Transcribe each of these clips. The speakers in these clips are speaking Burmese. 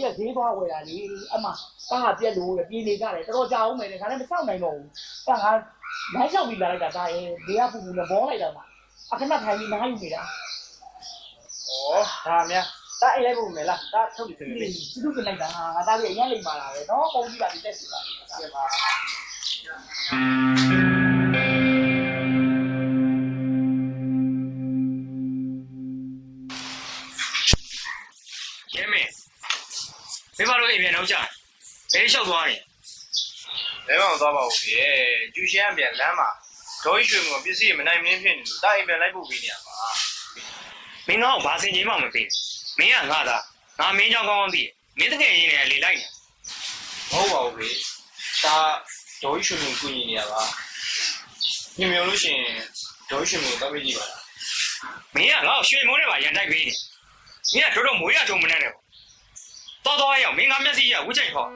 ကြီးကဈေးသွားဝယ်တာလေအမကားကပြက်လို့ပြေးနေကြတယ်တော်တော်ကြာအောင်မယ်လေခါနဲ့မဆောက်နိုင်တော့ဘူးကားကလမ်းလျှောက်ပြီးလာလိုက်တာဒါရင်ဘေးကပူပူနဲ့ဘောလိုက်တာမှအခဏထိုင်ပြီးနားယူနေတာဩဒါများဒါအိတ်လိုက်ဖို့မယ်လားဒါထုတ်ပြီးပြင်ဒီပေးသူတို့ကလိုက်တာငါသားလေးအရင်လိမ့်ပါလာပဲနော်ကုန်ကြည့်ပါဒီတက်စီပါ န်တော့ကြာဘယ်လျှောက်သွားနေလဲမအောင်သွားပါဦးပြေကျူရှမ်းပြန်လမ်းမှာဒေါ်ရွှေမပစ္စည်းမနိုင်မင်းဖြစ်နေလို့ဒါအိမ်ပြန်လိုက်ဖို့ပြီးနေရပါမင်းတော့ဘာစင်ကြီးမှမပေးမင်းကငါသားငါမင်းကြောင့်ကောင်းကောင်းသိတယ်မင်းတကယ်ရင်းနေလေလိုက်နေမဟုတ်ပါဘူးပြေဒါဒေါ်ရွှေမကူညီနေရပါညမြုံလို့ရှိရင်ဒေါ်ရွှေမကိုတော့ပြကြည့်ပါလားမင်းကငါ့ကိုရွှေမိုးနဲ့ပါရန်တိုက်ပေးနေမင်းကတော်တော်မွေးရကြုံမနဲ့တယ် တော်တော်ရောက်မင်းငါမျက်စိရဝှချိုက်ခေါ်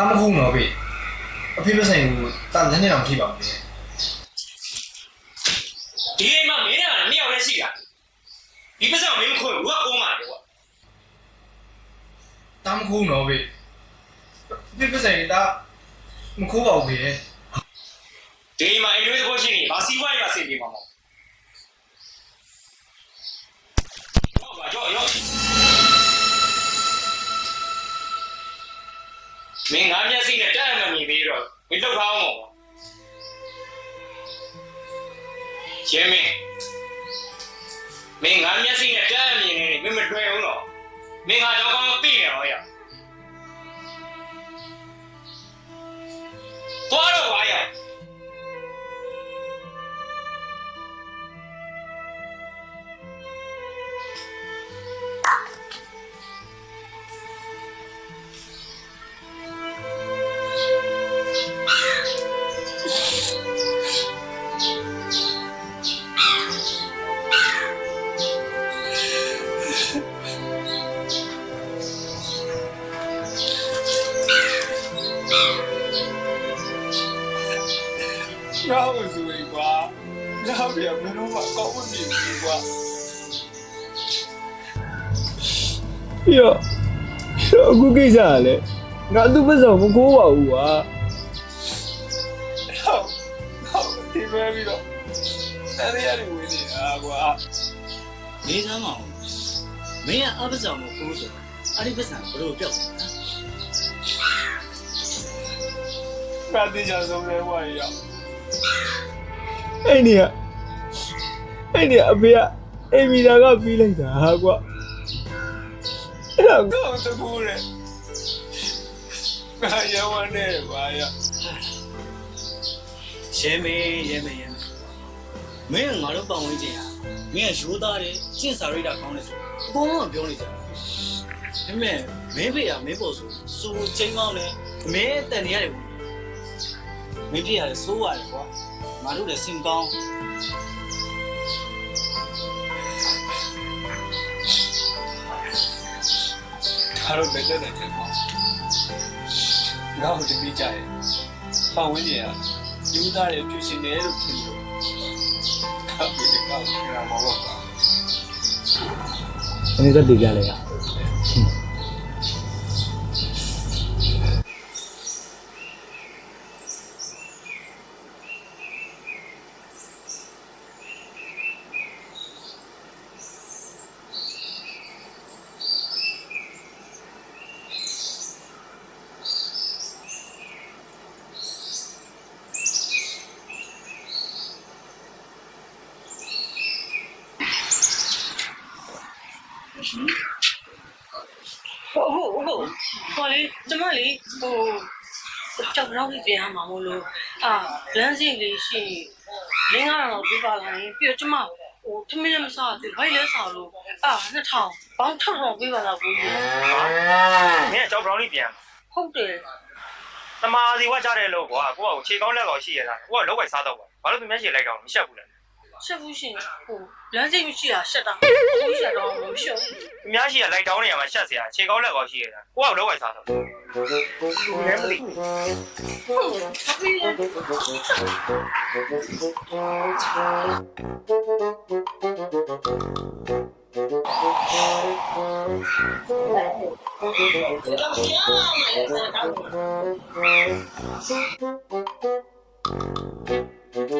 တာတာမဟုတ်တော့ပြီအဖေပဆိုင်ကိုတာလည်းနဲ့တော့ထိပါဘူးလေဒီအိမ်မှာမင်းကလည်းမြောက်လည်းရှိတာဒီပတ်စံမင်းခွင့်ဘူးကကုန်းပါလေကွာတာမခိုးတော့ပြီအဖေပဆိုင်တာမခိုးပါဘူးလေဒီ မင်းငါမျက်စိနဲ့တက်မှမြင်ပြီးတော့မင်းလောက်ထားအောင်ပေါ့ရဲမင်းမင်းငါမျက်စိနဲ့တက်မြင်နေတယ်မင်းမတွေ့ဘူးတော့မင်းငါတော့ကောင်းသိနေတော့ရသွားတော့ပါရ ငါ့ပြန်မင်းတို့ကကောင်းမမြင်ဘူးကွာပြီးတော့အခုကိစ္စကလည်းငါသူ့ပစောမကိုးပါဘူးကွာဟုတ်ဟုတ်ဒီပဲပြီးတော့အဲ့ဒီရည်ဝင်နေတာကွာနေစမ်းမအောင်မင်းကအပ္ပဇောင်ကိုခိုးဆိုအဲ့ဒီပစ္စံဘလို့ပြောက်လဲငါတင်ချင်ဆုံးလဲဝါရအောင်အဲ့နေက အဲ့နေကအဖေကအိမ်မီတာကပြီးလိုက်တာဟာကွာအဲ့ဒါတော့တကူရဲငါရဝမ်းနေပါရရဲမေးရဲမေးရဲမေးမင်းကငါတို့ပတ်ဝန်းကျင်ဟာမင်းကရိုးသားတယ်ကျင့်စာရိတ္တကောင်းတယ်ဆိုအကုန်လုံးကပြောနေကြတယ်ဒါပေမဲ့မင်းဖေကမင်းပေါ်ဆိုစူချင်းကောင်းတယ်မင်းတန်နေရတယ်မင်းပြရတယ်စိုးရတယ်ကွာငါတို့လည်းစင်ကောင်း ဒါတော့ဘယ်တက်တယ်ကွာငါ့ကိုတပီးကြရဲ့ပတ်ဝန်းကျင်ကယူသားရဲ့ဖြစ်ရှင်တယ်လို့ထင်လို့ကောက်ပြီးကောက်ကြရမှာပေါ့ကွာအနေနဲ့တည်ကြလဲက ဟုတ်ဟုတ်ဟိုလေကျမလေးဟိုကြောက် တော့ပြန်ရမှာမို့လို့အာလမ်းစီလေးရှိလင်းကားတော့ပြပါလာရင်ပြီးတော့ကျမဟိုထမင်းလည်းမစားဘူးဘိုက်လည်းစားလို့အာ2000ပေါင်း6000ပြပါလာကိုကြီးမင်းကကြောက်ဘရောင်းလေးပြန်ဟုတ်တယ်သမားစီဝါကြတဲ့လို့ကွာကိုကခြေကောင်းလက်ကောင်းရှိရတာကိုကလောက်ဝိုက်စားတော့ပါဘာလို့သူမျက်ခြေလိုက်တော့မရှက်ဘူးလဲ ရှက်ဘူးရှင်ဟိုလမ်းစီမရှိတာရှက်တာဘူးရှက်တော့မရှက်ဘူးသူများရှိရလိုက်တောင်းနေရမှာရှက်စရာခြေကောင်းလက်ကောင်းရှိရတာကိုကလောက်ဝိုက်စားတော့လူလည်းမသိဟုတ်အဖေလည်း ဟိုဘ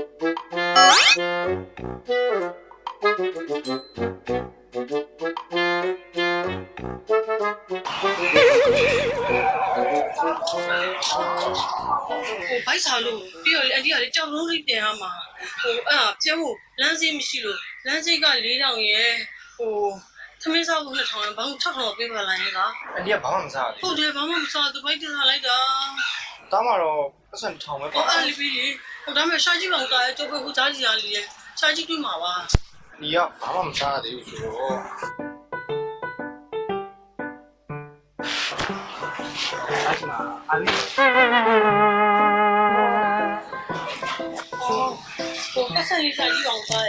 ိုက်စားလို့ပြီးတော့လေအန်တီကလေကြောက်လို့လေးပြန်ရမှာဟိုအဲ့ဒါပြန်ဖို့လမ်းစီးမရှိလို့လမ်းစီးက4000ရယ်ဟိုသမင်းစားဖို့2000ရယ်ဘာလို့6000ပေးပါလိုက်လားအန်ဒီကဘာမှမစားဘူးဟုတ်တယ်ဘာမှမစားသူဘိုက်တင်ထားလိုက်တာတားမှာတော့ပတ်စံထောင်ပဲဟိုအဲ့လေးပြီး လေဟိုဒါမဲ့ရှာကြည့်ပါဦးကကျုပ်ကဟိုကြားကြည့်ရလေရှာကြည့်တွေ့မှာပါဒီကဘာမှမစားသေးဘူးဆိုတော့အဲ့မှာအလီဟိုဟိုကဆန်လေးရှာကြည့်ပါဦးသား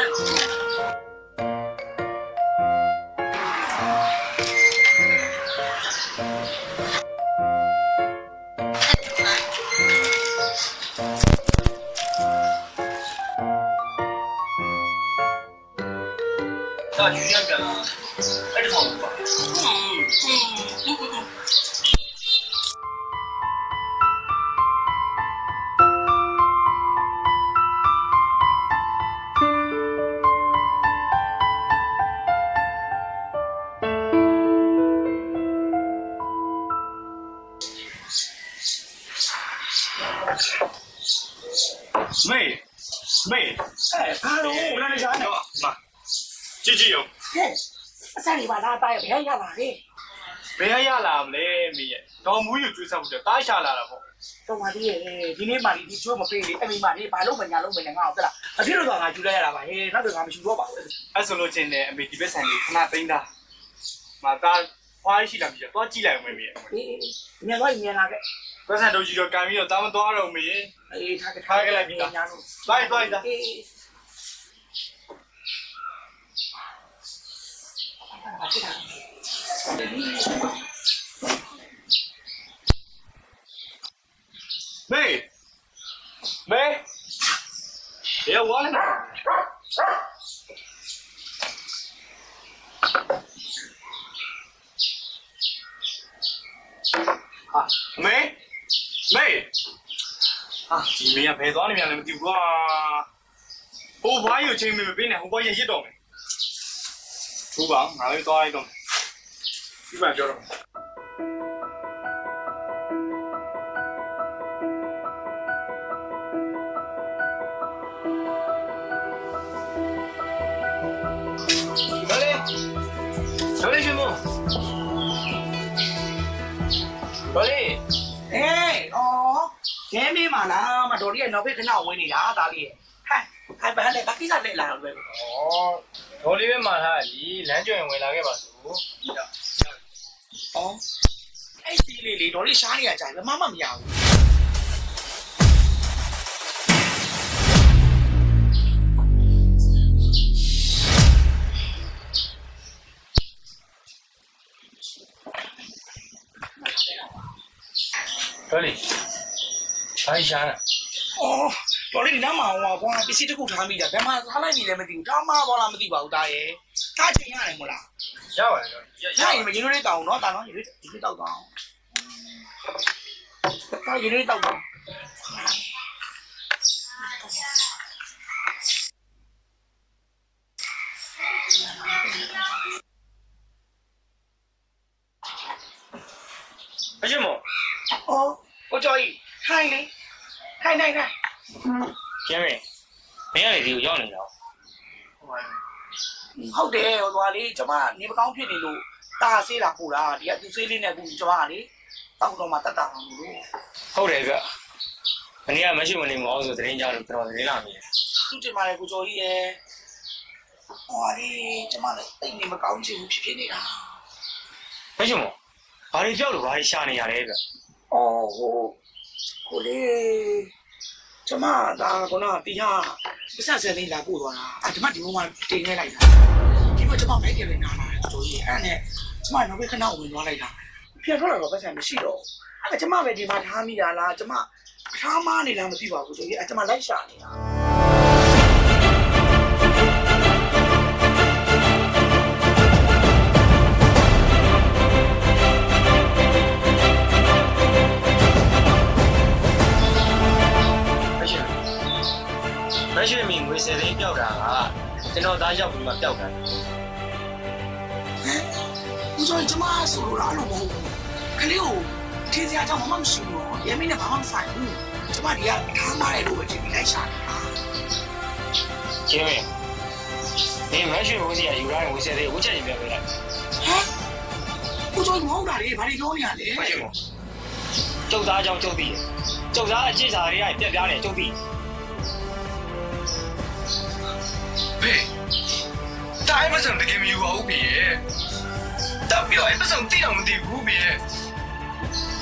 လေးအရင်ကွာ တာပေါ့တော့ပါသေးရဲ့ဒီနေ့မှဒီဒီချိုးမပေးလေအမေမလေးဘာလို့မညာလို့မနေငါ့အောင်သလားအဖြစ်လို့တော့ငါယူလိုက်ရတာပါဟေးနောက်တော့ငါမရှိတော့ပါဘူးအဲ့ဆိုလို့ချင်းနဲ့အမေဒီဘက်ဆိုင်လေးခဏသိမ်းတာမသားဖွားရှိလာပြီတော့ကြည့်လိုက်အောင်မေရဲ့အေးမြန်သွားမြန်လာခဲ့ဘက်ဆိုင်တို့ကြီးတော့ကန်ပြီးတော့တားမသွားတော့မေရဲ့အေးထားထားခဲ့လိုက်ပြီလားညာလို့လိုက်သွားလိုက်တာအေးဘာဖြစ်တာ မေမေရေဝါလာဟာမေမေဟာဒီမေကဘယ်သွားနေပြန်လဲမသိဘူးကွာဟိုဘွားကြီးကိုချိန်မမပေးနဲ့ဟိုဘွားကြီးရစ်တော့မယ်သူပါငါလည်းသွားလိုက်တော့မယ်ဒီမှာပြောတော့ ဘာလဲ เอ้ยอ๋อแกมีมาล่ะมาดอรี่နောက်ဖေးခဏဝင်နေတာဒါလေးဟဲ့ဟဲ့ဘာလဲဘာကိစ္စလဲလာလို့ပဲ ဩဒေါ်လေးပဲမှာထားလीလမ်းကျွင်ဝင်လာခဲ့ပါစို့ ဩအဲ့ဒီလေးလေးဒေါ်รี่ရှားနေရကြတယ်မမမရဘူး ဒေါ်လေးဘာရှားတာအော်တော်လေးဒီနားမှာဟိုကွာပစ္စည်းတစ်ခုထားမိတာဘယ်မှာထားလိုက်ပြီလဲမသိဘူးထားမှာပေါ်လားမသိပါဘူးတာရဲ့ထားချင်ရတယ်မို့လားရပါတယ်ရရရင်မရင်လေးတောင်းတော့တာနော်ရင်လေးရင်လေးတောက်တော့တာရင်လေးတောက်တော့ အရှင်မော အော် ကိုကျော်ကြီးခိုင်းလေခိုင်းနိုင်ခိုင်းကျင်းမင်းမင်းကလေဒီကိုရောက်နေတော့ဟုတ်တယ်ဟိုသွားလေကျမနေပကောင်းဖြစ်နေလို့တာဆေးလာပို့တာဒီကသူဆေးလေးနဲ့ကူကျမကလေတောက်တော့မှတတ်တာမလို့ဟုတ်တယ်ဗျမနေ့ကမရှိမနေမအောင်ဆိုသတင်းကြလို့ကျွန်တော်သတင်းလာမိတယ်သူတင်ပါလေကိုကျော်ကြီးရဲ့ဟောလေကျမလည်းတိတ်နေမကောင်းချင်ဘူးဖြစ်ဖြစ်နေတာမရှိမောဘာတွေကြောက်လို့ဘာတွေရှာနေရလဲဗျအော်ဟို ကိုလေကျမဒါကနတီဟာပစ္စစလေးလာပို့သွားတာအဒီမဒီဘုံမှာတင်နေလိုက်တာဒီမှာကျမမိုက်တယ်လေနားလာတယ်ကိုကျော်ကြီးအဲ့နဲ့ကျမနောက်ဘက်ခဏဝင်သွားလိုက်တာပြန်ထွက်လာတော့ပတ်စံမရှိတော့အဲ့ကျမပဲဒီမှာထားမိတာလားကျမထားမနေလားမသိပါဘူးကိုကျော်ကြီးအဲ့ကျမလိုက်ရှာနေတာ မရှိမီငွေစသိန်းပြောက်တာကကျွန်တော်သားရောက်ပြီးမှပြောက်တာဦးကျော်ကျမဆိုလို့လားလို့မဟုတ်ဘူးခလေးကိုထင်းစရာကြောင့်မမရှိဘူးတော့ရဲမင်းနဲ့ဘာမှမဆိုင်ဘူးကျမဒီကထားမရဲလို့ပဲထင်ပြီးလိုက်ရှာနေတာကျင်းမင်းဒီမရှိဘူးစီကယူရိုင်းငွေစသိန်းဝှချက်ရင်ပြောပြလိုက်ဟမ်ဦးကျော်မဟုတ်တာလေဘာတွေပြောနေရလဲမရှိဘူးကျုပ်သားကြောင့်ကျုပ်ပြီးကျုပ်သားအကျင့်စာတွေကပြက်ပြားနေကျုပ်ပြီး တိုင်းမစံတကယ်မယူပါဘူးဖေးရဲ့တပ်ပြီးတော့အဲ့မစံတိအောင်မသိဘူးဖေးရဲ့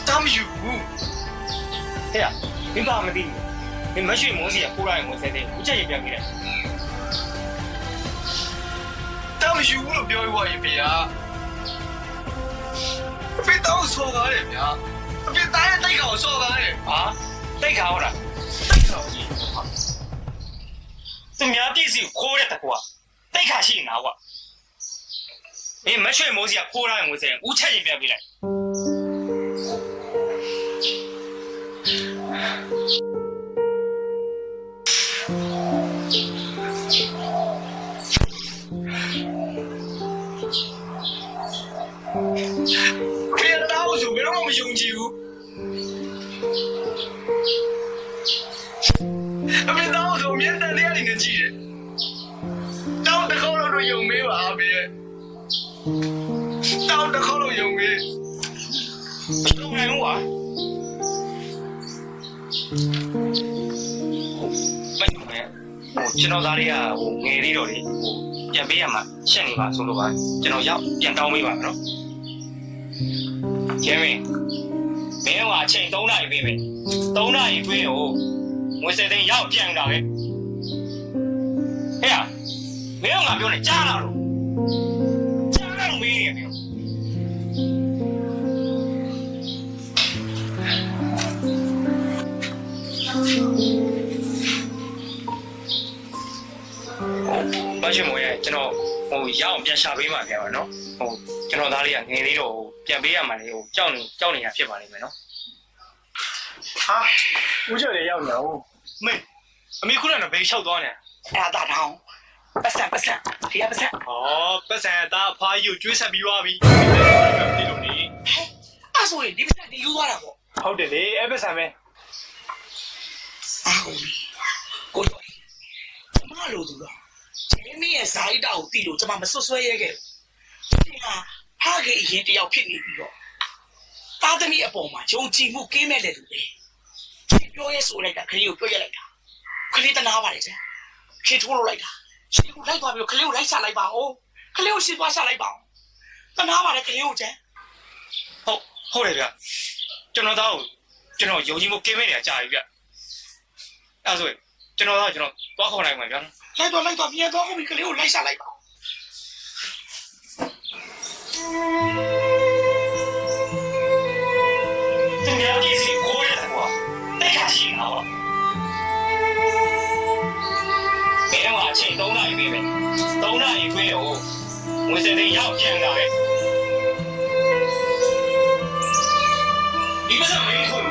တာမယူဘူးဟဲ့ဒီပါမသိဘူးဒီမရှိမိုးစီကခိုးရိုင်းငွေစသိန်းဝှချက်ရင်ပြောပြလိုက်တာမယူဘူးလို့ပြောရွာရင်ဖေးဟာအဖေတောင်းဆော်ကားတယ်ဗျာအဖေတိုင်းရဲ့တိုက်ကောင်ဆော်ကားတယ်ဟာတိတ်ခါဟုတ်လားတိုက်ကောင်ကြီးသူများပြည့်စီခိုးတဲ့တကွာ တိတ်ခါရှိနေတာကွာအေးမရွှေမိုးစီကခိုးရိုင်းငွေစသိန်းဝှချက်ရင်ပြောပြလိုက် ကျွန်တော်သားလေးကဟိုငယ်သေးတော့လေဟိုပြန်ပေးရမှာရှက်နေပါဆိုလို့ပါကျွန်တော်ရောက်ပြန်တောင်းပေးပါနော်ကျင်းမင်းမင်းကအချိန်3နာရီပေးမယ်3နာရီတွင်းကိုငွေစတဲ့ရောက်ပြန်တာပဲဟဲ့မင်းကငါပြောနေကြားလာလို့ ဘာရှင်မို့ရဲ့ကျွန်တော်ဟိုရအောင်ပြန်ရှာပေးမှာပြန်ပါနော်ဟိုကျွန်တော်သားလေးကငယ်လေးတော့ပြန်ပေးရမှာလေဟိုကြောက်နေကြောက်နေတာဖြစ်ပါလိမ့်မယ်နော်ဟာဦးကျော်လေးရောက်နေအောင်မေအမေခုနကဘေးလျှောက်သွားနေအဲ့ဒါတောင်းပတ်စံပတ်စံဒီကပတ်စံဟောပတ်စံသားအဖားကြီးကိုကျွေးဆက်ပြီးသွားပြီဒီလိုနေအဲ့ဆိုရင်ဒီပတ်စံဒီယူသွားတာပေါ့ဟုတ်တယ်လေအဲ့ပတ်စံပဲအာဟုတ်ပြီကိုကျော်ကျမလိုသူတော့ ဂျင်းမင်းရဲ့ဇာတိတောက်ကိုတီးလို့ကျမမဆွဆွဲရဲခဲ့ဘူးဒီမှာဟာကေအရင်တယောက်ဖြစ်နေပြီးတော့သားသမီးအပေါ်မှာယုံကြည်မှုကင်းမဲ့တဲ့သူပဲပြောရဲဆိုလိုက်တာခလေးကိုပြောရလိုက်တာခလေးတနာပါလေကျန်ခေထိုးလို့လိုက်တာရှင်ကိုလိုက်သွားပြီးတော့ခလေးကိုလိုက်ချလိုက်ပါဦးခလေးကိုရှင်းသွားချလိုက်ပါဦးတနာပါလေခလေးကိုကျန်ဟုတ်ဟုတ်တယ်ဗျကျွန်တော်သားကိုကျွန်တော်ယုံကြည်မှုကင်းမဲ့နေတာကြာပြီဗျအဲ့ဆိုရင်ကျွန်တော်သားကျွန်တော်သွားခေါ်နိုင်မှာဗျာ လိုက်တော့လိုက်တော့မြဲတော့ဟုတ်ပြီကလေးကိုလိုက်စားလိုက်ပါ这娘的是国人哇，那下气恼了。别往前东那一边呗，东那一边哦，我这里要见到呗。你不是没空。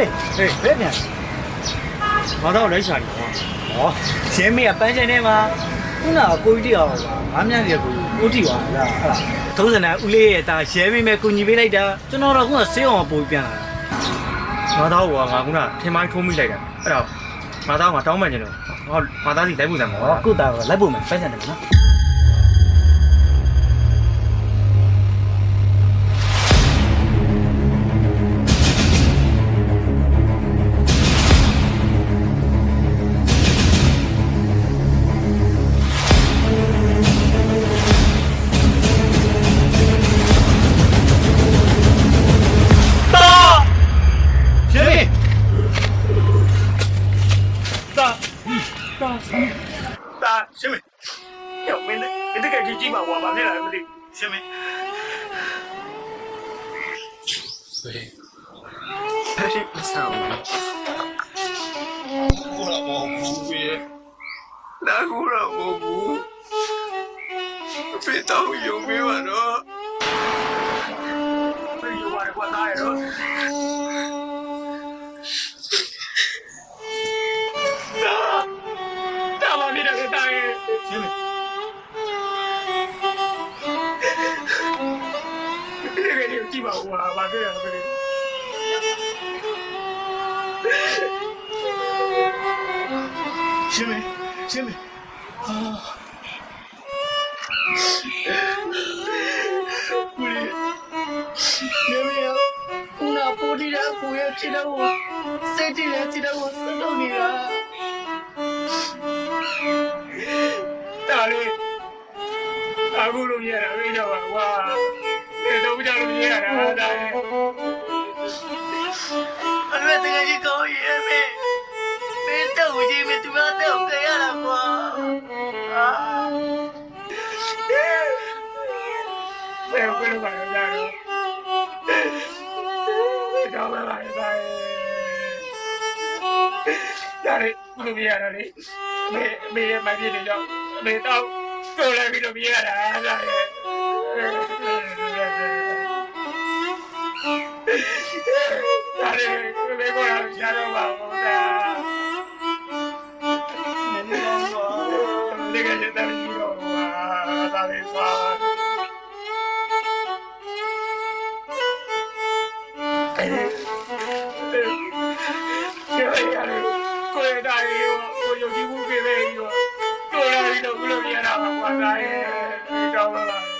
ယ်ဒီကစားမင်းကိုဘာဦးမှာဟေးဟေးဘယ်ပြန်ငါတော့လိုက်ရှာနေဟောဟောရှင်းမေကပန်းချင်နေမှာခုနကကိုကြီးတယောက်ပါငါမြန်းနေကိုကိုတီပါလားဟုတ်လားသုံးစနဦးလေးရဲ့ဒါရဲမိမဲ့ကိုညီပေးလိုက်တာကျွန်တော်တော့ခုနဆေးအောင်ပို့ပြန်လာတာငါသားကငါခုနထင်မိုင်းထိုးမိလိုက်တာအဲ့တော့ငါသားကတောင်းပန်ကြလို့ငါငါသားစီလိုက်ဖို့စမ်းပါဟောကုတာကလိုက်ဖို့မယ်ပန်းချင်တယ်နော် ပါဦးဟာဘာ ပါလဲဒါတော့တော့ပါပါဒါလေဒါလေဘယ်လိုမြင်ရတာလဲမေမေရဲ့မပြည့်နေတော့မေတော့ကိုလည်းပြီးတော့မြင်ရတာဒါလေဒါလေမေကောရတော့ပါဘူးဒါ တာရီကိုယုံကြည်မှုပေးပဲရောတော်လာပြီးတော့ဘုလို့ပြရတာပါကွာဒါရဲ့ဒီတော့ပါ